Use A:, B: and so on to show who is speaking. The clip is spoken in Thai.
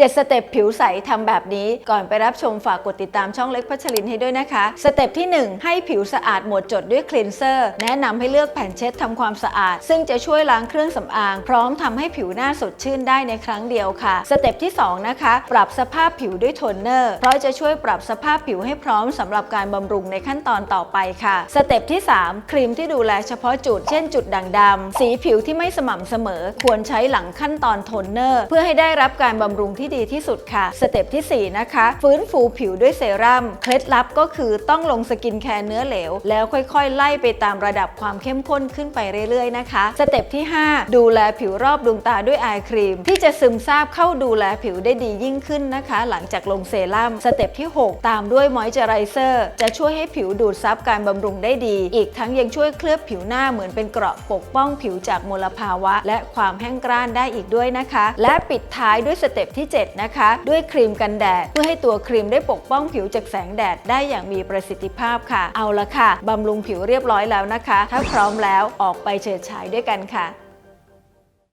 A: 7 สเต็ปผิวใสทำแบบนี้ ก่อนไปรับชมฝากกดติดตามช่องเล็กพัชรินให้ด้วยนะคะ สเต็ปที่ 1 ให้ผิวสะอาดหมดจดด้วยคลีนเซอร์แนะนำให้เลือกแผ่นเช็ดทำความสะอาด ซึ่งจะช่วยล้างเครื่องสำอาง พร้อมทำให้ผิวหน้าสดชื่นได้ในครั้งเดียวค่ะ สเต็ปที่ 2 นะคะ ปรับสภาพผิวด้วยโทนเนอร์ เพราะจะช่วยปรับสภาพผิวให้พร้อมสำหรับการบำรุงในขั้นตอนต่อไปค่ะ สเต็ปที่ 3 ครีมที่ดูแลเฉพาะจุด เช่นจุดด่างดำสีผิวที่ไม่สม่ำเสมอ ควรใช้หลังขั้นตอนโทนเนอร์ เพื่อให้ได้รับการบำรุงที่ดีที่สุดค่ะ สเต็ปทีสี่ 4 นะคะ ฟื้นฟูผิวด้วยเซรั่ม เคล็ดลับก็คือต้องลงสกินแคร์เนื้อเหลว แล้วค่อยๆ ไล่ไปตามระดับความเข้มข้นขึ้นไปเรื่อยๆ นะคะ สเต็ปที่ 5 ดูแลผิวรอบดวงตาด้วยไอครีม ที่จะซึมซาบเข้าดูแลผิวได้ดียิ่งขึ้นนะคะ หลังจากลงเซรั่ม สเต็ปที่ 6 ตามด้วยมอยเจอไรเซอร์ จะช่วยให้ผิวดูดซับการบำรุงได้ดี อีกทั้งยังช่วยเคลือบผิวหน้าเหมือนเป็นเกราะปกป้องผิวจากมลภาวะ และความแห้งกร้านได้อีกด้วยนะคะ และปิดท้ายด้วยสเต็ปที่7 นะคะ ด้วยครีมกันแดด เพื่อให้ตัวครีมได้ปกป้องผิวจากแสงแดดได้อย่างมีประสิทธิภาพค่ะ เอาละค่ะบำรุงผิวเรียบร้อยแล้วนะคะ ถ้าพร้อมแล้วออกไปเฉิดฉายด้วยกันค่ะ